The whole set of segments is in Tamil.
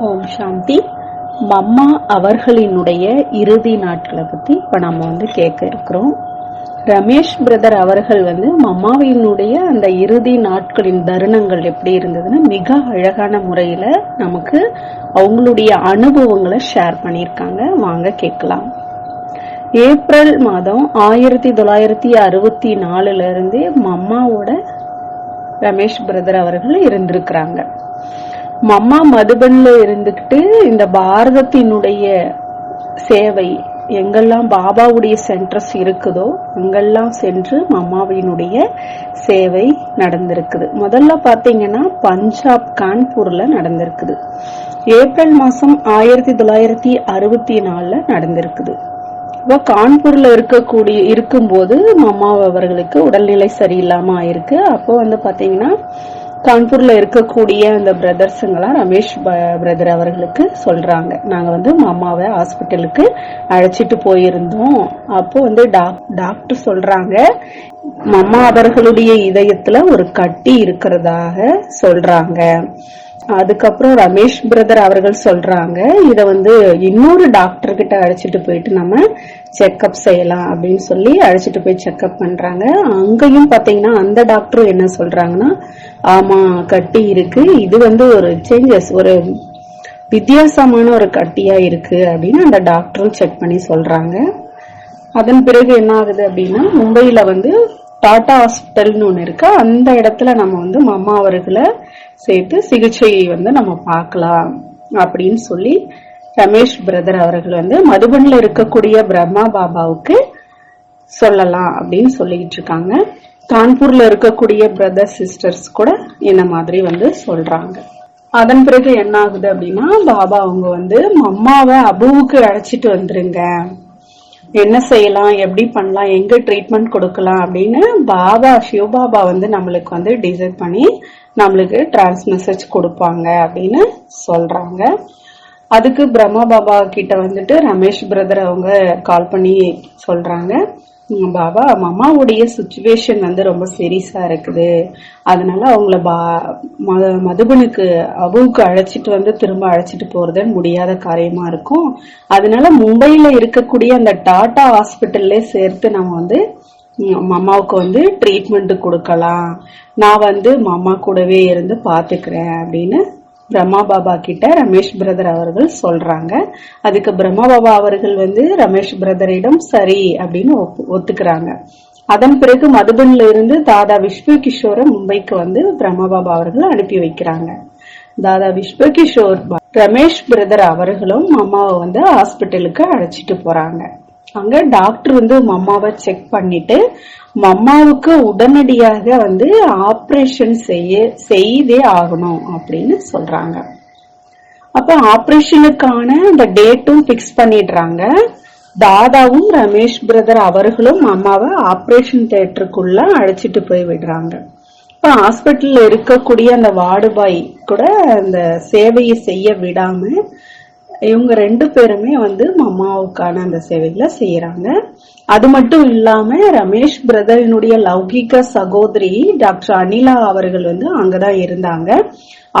ஓம் சாந்தி. மம்மா அவர்களினுடைய இறுதி நாட்களை பத்தி இப்ப நம்ம வந்து கேட்க இருக்கிறோம். ரமேஷ் பிரதர் அவர்கள் வந்து மம்மாவினுடைய அந்த இறுதி நாட்களின் தருணங்கள் எப்படி இருந்ததுன்னா மிக அழகான முறையில நமக்கு அவங்களுடைய அனுபவங்களை ஷேர் பண்ணியிருக்காங்க. வாங்க கேட்கலாம். ஏப்ரல் மாதம் ஆயிரத்தி தொள்ளாயிரத்தி அறுபத்தி நாலுல இருந்தே மம்மாவோட ரமேஷ் பிரதர் அவர்கள் இருந்திருக்கிறாங்க. மம்மா மதுபன்ல இருந்துகிட்டு இந்த பாரதத்தினுடைய சேவை எங்கெல்லாம் பாபாவுடைய சென்டர்ஸ் இருக்குதோ அங்கெல்லாம் சென்று மம்மாவினுடைய சேவை நடந்திருக்குது. முதல்ல பாத்தீங்கன்னா பஞ்சாப் கான்பூர்ல நடந்திருக்குது. ஏப்ரல் மாசம் ஆயிரத்தி தொள்ளாயிரத்தி அறுபத்தி நாலுல நடந்திருக்குது. இப்போ கான்பூர்ல இருக்கக்கூடிய இருக்கும்போது மம்மா அவர்களுக்கு உடல்நிலை சரியில்லாம ஆயிருக்கு. அப்போ வந்து பாத்தீங்கன்னா கான்பூர்ல இருக்கக்கூடிய அந்த பிரதர்ஸுங்களாம் ரமேஷ் பிரதர் அவர்களுக்கு சொல்றாங்க. நாங்க வந்து மாமாவை ஹாஸ்பிட்டலுக்கு அழைச்சிட்டு போயிருந்தோம். அப்போ வந்து டாக்டர் சொல்றாங்க மாமா அவர்களுடைய இதயத்துல ஒரு கட்டி இருக்கிறதாக சொல்றாங்க. அதுக்கப்புறம் ரமேஷ் பிரதர் அவர்கள் சொல்றாங்க இத வந்து இன்னொரு டாக்டர் கிட்ட அழைச்சிட்டு போயிட்டு நம்ம செக்கப் செய்யலாம் அப்படின்னு சொல்லி அழைச்சிட்டு போய் செக்அப் பண்றாங்க. அங்கேயும் பாத்தீங்கன்னா அந்த டாக்டரும் என்ன சொல்றாங்கன்னா ஆமா கட்டி இருக்கு. இது வந்து ஒரு சேஞ்சஸ் ஒரு வித்தியாசமான ஒரு கட்டியா இருக்கு அப்படின்னு அந்த டாக்டரும் செக் பண்ணி சொல்றாங்க. அதன் பிறகு என்ன ஆகுது அப்படின்னா மும்பையில வந்து டாடா ஹாஸ்பிட்டல்னு ஒன்று இருக்கு. அந்த இடத்துல நம்ம வந்து மம்மா அவர்களை சேர்த்து சிகிச்சையை வந்து நம்ம பார்க்கலாம் அப்படின்னு சொல்லி ரமேஷ் பிரதர் அவர்கள் வந்து மதுபனில் இருக்கக்கூடிய பிரம்மா பாபாவுக்கு சொல்லலாம் அப்படின்னு சொல்லிக்கிட்டு இருக்காங்க. கான்பூர்ல இருக்கக்கூடிய பிரதர் சிஸ்டர்ஸ் கூட இந்த மாதிரி வந்து சொல்றாங்க. அதன் பிறகு என்ன ஆகுது அப்படின்னா பாபா அவங்க வந்து மம்மாவை அபுவுக்கு அழைச்சிட்டு வந்துருங்க. என்ன செய்யலாம்? எப்படி பண்ணலாம்? எங்க ட்ரீட்மெண்ட் கொடுக்கலாம்? அப்படின்னு பாபா சிவபாபா வந்து நம்மளுக்கு வந்து டிசைட் பண்ணி நம்மளுக்கு டிரான்ஸ் மெசேஜ் கொடுப்பாங்க அப்படின்னு சொல்றாங்க. அதுக்கு பிரம்மா பாபா கிட்ட வந்துட்டு ரமேஷ் பிரதர் அவங்க கால் பண்ணி சொல்றாங்க. பாபா மம்மாவுடைய சுச்சுவேஷன் வந்து ரொம்ப சீரியஸா இருக்குது. அதனால அவங்கள பா மதுபனுக்கு அபுவுக்கு அழைச்சிட்டு வந்து திரும்ப அழைச்சிட்டு போறது முடியாத காரியமா இருக்கும். அதனால மும்பையில இருக்கக்கூடிய அந்த டாடா ஹாஸ்பிட்டல்ல சேர்த்து நம்ம வந்து மம்மாவுக்கு வந்து ட்ரீட்மெண்ட் கொடுக்கலாம். நான் வந்து மம்மா கூடவே இருந்து பாத்துக்கிறேன் அப்படின்னு பிரம்மா பாபா கிட்ட ரமேஷ் பிரதர் அவர்கள் சொல்றாங்க. அதுக்கு பிரம்மா பாபா அவர்கள் வந்து ரமேஷ் பிரதரிடம் சரி அப்படின்னு ஒத்துக்கிறாங்க. அதன் பிறகு மதுபன்ல இருந்து தாதா விஸ்வ கிஷோரை மும்பைக்கு வந்து பிரம்மா பாபா அவர்கள் அனுப்பி வைக்கிறாங்க. தாதா விஸ்வ கிஷோர் ரமேஷ் பிரதர் அவர்களும் அம்மாவை வந்து ஹாஸ்பிட்டலுக்கு அழைச்சிட்டு போறாங்க. அங்க டாக்டர் வந்து மம்மாவை செக் பண்ணிட்டு மம்மாவுக்கு உடனடியாக வந்து ஆப்ரேஷன் செய்ய செய்தே ஆகணும் அப்படின்னு சொல்றாங்க. அப்ப ஆப்ரேஷனுக்கான அந்த டேட்டும் பிக்ஸ் பண்ணிடுறாங்க. தாதாவும் ரமேஷ் பிரதர் அவர்களும் அம்மாவை ஆப்ரேஷன் தேட்டருக்குள்ள அழைச்சிட்டு போய் விடுறாங்க. இப்ப ஹாஸ்பிட்டல்ல இருக்கக்கூடிய அந்த வார்டுபாய் கூட அந்த சேவையை செய்ய விடாம இவங்க ரெண்டு பேருமே வந்து மம்மாவுக்கான அந்த சேவைகளை செய்யறாங்க. அது மட்டும் இல்லாம ரமேஷ் பிரதரினுடைய லௌகிக சகோதரி டாக்டர் அனிலா அவர்கள் வந்து அங்கதான் இருந்தாங்க.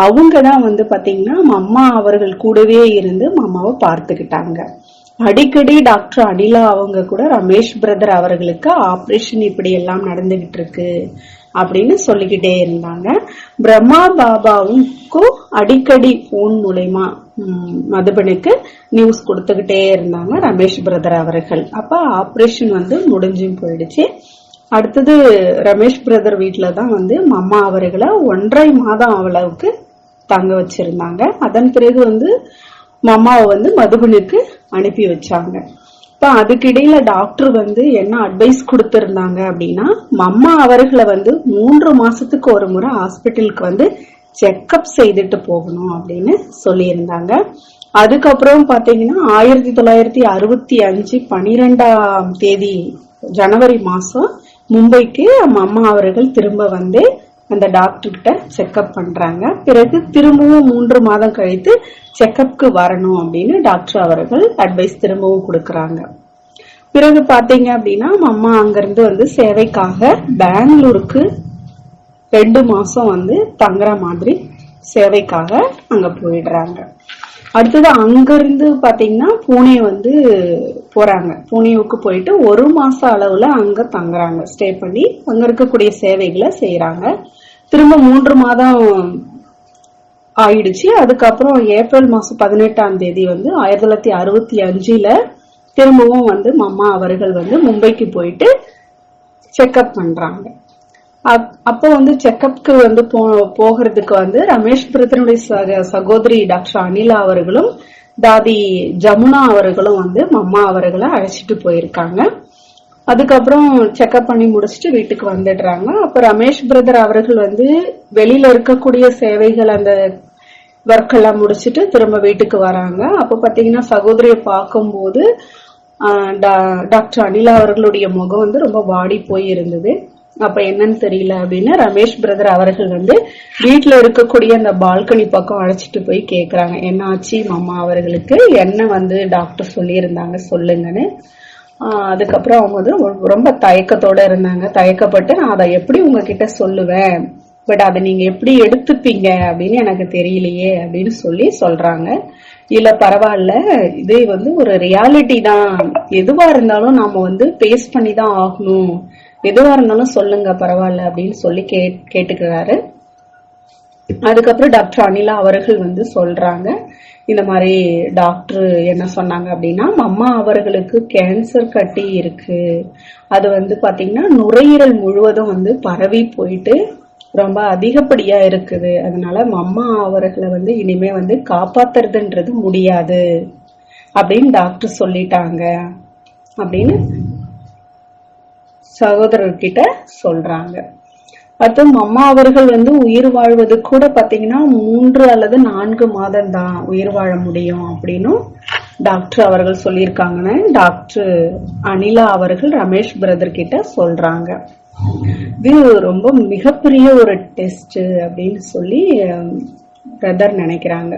அவங்க தான் வந்து பாத்தீங்கன்னா மம்மா அவர்கள் கூடவே இருந்து மம்மாவை பார்த்துக்கிட்டாங்க. அடிக்கடி டாக்டர் அனிலா அவங்க கூட ரமேஷ் பிரதர் அவர்களுக்கு ஆபரேஷன் இப்படி எல்லாம் நடந்துகிட்டு இருக்கு. அப்படின்னு சொல்லிக்கிட்டே இருந்தாங்க. பிரம்மா பாபாவுக்கும் அடிக்கடி ஊன் மூலயமா மதுபனுக்கு நியூஸ் கொடுத்துக்கிட்டே இருந்தாங்க ரமேஷ் பிரதர் அவர்கள். அப்ப ஆப்ரேஷன் வந்து முடிஞ்சும் போயிடுச்சு. அடுத்தது ரமேஷ் பிரதர் வீட்டுல தான் வந்து மம்மா அவர்களை ஒன்றரை மாதம் அளவுக்கு தங்க வச்சிருந்தாங்க. அதன் பிறகு வந்து மம்மாவை வந்து மதுபனுக்கு அனுப்பி வச்சாங்க. இப்ப அதுக்கிடையில டாக்டர் வந்து என்ன அட்வைஸ் கொடுத்திருந்தாங்க அப்படின்னா மம்மா அவர்களை வந்து மூன்று மாசத்துக்கு ஒரு முறை ஹாஸ்பிட்டலுக்கு வந்து செக்கப் செய்துட்டு போகணும் அப்படின்னு சொல்லியிருந்தாங்க. அதுக்கப்புறம் பாத்தீங்கன்னா ஆயிரத்தி தொள்ளாயிரத்தி அறுபத்தி அஞ்சு பனிரெண்டாம் தேதி ஜனவரி மாசம் மும்பைக்கு அம்மா அவர்கள் திரும்ப வந்து அந்த டாக்டர்கிட்ட செக்கப் செக்அப் பண்றாங்க. பிறகு திரும்பவும் மூன்று மாதம் கழித்து செக்அப்க்கு வரணும் அப்படின்னு டாக்டர் அவர்கள் அட்வைஸ் திரும்பவும் கொடுக்கறாங்க. பிறகு பாத்தீங்க அப்படின்னா அம்மா அங்கிருந்து வந்து சேவைக்காக பெங்களூருக்கு ரெண்டு மாசம் வந்து தங்குற மாதிரி சேவைக்காக அங்க போயிடுறாங்க. அடுத்தது அங்கிருந்து பாத்தீங்கன்னா பூனே வந்து போறாங்க. பூனேவுக்கு போயிட்டு ஒரு மாச அளவுல அங்க தங்குறாங்க. ஸ்டே பண்ணி அங்க இருக்கக்கூடிய சேவைகளை செய்யறாங்க திரும்ப மூன்று மாதம் ஆயிடுச்சு. அதுக்கப்புறம் ஏப்ரல் மாசம் பதினெட்டாம் தேதி வந்து ஆயிரத்தி தொள்ளாயிரத்தி அறுபத்தி அஞ்சுல திரும்பவும் வந்து மம்மா அவர்கள் வந்து மும்பைக்கு போயிட்டு செக்அப் பண்றாங்க. அப்- அப்போ வந்து செக்அப்க்கு வந்து போ- போகிறதுக்கு வந்து ரமேஷ் பிரதனுடைய சக- சகோதரி டாக்டர் அனிலா அவர்களும் தாதி ஜமுனா அவர்களும் வந்து மம்மா அவர்களை அழைச்சிட்டு போயிருக்காங்க. அதுக்கப்புறம் செக்அப் பண்ணி முடிச்சுட்டு வீட்டுக்கு வந்துடுறாங்க. அப்ப ரமேஷ் பிரதர் அவர்கள் வந்து வெளியில இருக்கக்கூடிய சேவைகள் அந்த ஒர்க் எல்லாம் முடிச்சுட்டு திரும்ப வீட்டுக்கு வராங்க. அப்ப பாத்தீங்கன்னா சகோதரியை பார்க்கும்போது ஆஹ், டாக்டர் அனிலா அவர்களுடைய முகம் வந்து ரொம்ப வாடி போய் இருந்தது. அப்ப என்னன்னு தெரியல அப்படின்னு ரமேஷ் பிரதர் அவர்கள் வந்து வீட்டுல இருக்கக்கூடிய அந்த பால்கனி பக்கம் அழைச்சிட்டு போய் கேக்குறாங்க. என்ன ஆச்சு மாமா அவர்களுக்கு? என்ன வந்து டாக்டர் சொல்லியிருந்தாங்க? சொல்லுங்கன்னு. அதுக்கப்புறம் அவங்க வந்து ரொம்ப தயக்கத்தோட இருந்தாங்க. தயக்கப்பட்டு நான் அதை எப்படி உங்ககிட்ட சொல்லுவேன்? பட் அதை நீங்க எப்படி எடுத்துப்பீங்க அப்படின்னு எனக்கு தெரியலையே அப்படின்னு சொல்லி சொல்றாங்க. இல்ல பரவாயில்ல. இது வந்து ஒரு ரியாலிட்டி தான். எதுவா இருந்தாலும் நாம வந்து பேஸ் பண்ணி தான் ஆகணும். எதுவா இருந்தாலும் சொல்லுங்க பரவாயில்ல அப்படின்னு சொல்லி கே கேட்டுக்கிறாரு. அதுக்கப்புறம் டாக்டர் அனிலா அவர்கள் வந்து சொல்றாங்க. இந்த மாதிரி டாக்டர் என்ன சொன்னாங்க அப்படின்னா அம்மா அவர்களுக்கு கேன்சர் கட்டி இருக்கு. அது வந்து பாத்தீங்கன்னா நுரையீரல் முழுவதும் வந்து பரவி போயிட்டு ரொம்ப அதிகப்படியா இருக்குது. அதனால அம்மா அவர்களை வந்து இனிமே வந்து காப்பாத்துறதுன்றது முடியாது. அப்படின்னு டாக்டர் சொல்லிட்டாங்க. அப்படின்னு சகோதரர்கிட்ட சொல்றாங்க. அடுத்து அம்மா அவர்கள் வந்து உயிர் வாழ்வது கூட பாத்தீங்கன்னா மூன்று அல்லது நான்கு மாதம் தான் உயிர் வாழ முடியும் அப்படின்னும் டாக்டர் அவர்கள் சொல்லியிருக்காங்கன்னு டாக்டர் அனிலா அவர்கள் ரமேஷ் பிரதர் கிட்ட சொல்றாங்க. இது ரொம்ப மிகப்பெரிய ஒரு டெஸ்ட் அப்படின்னு சொல்லி பிரதர் நினைக்கிறாங்க.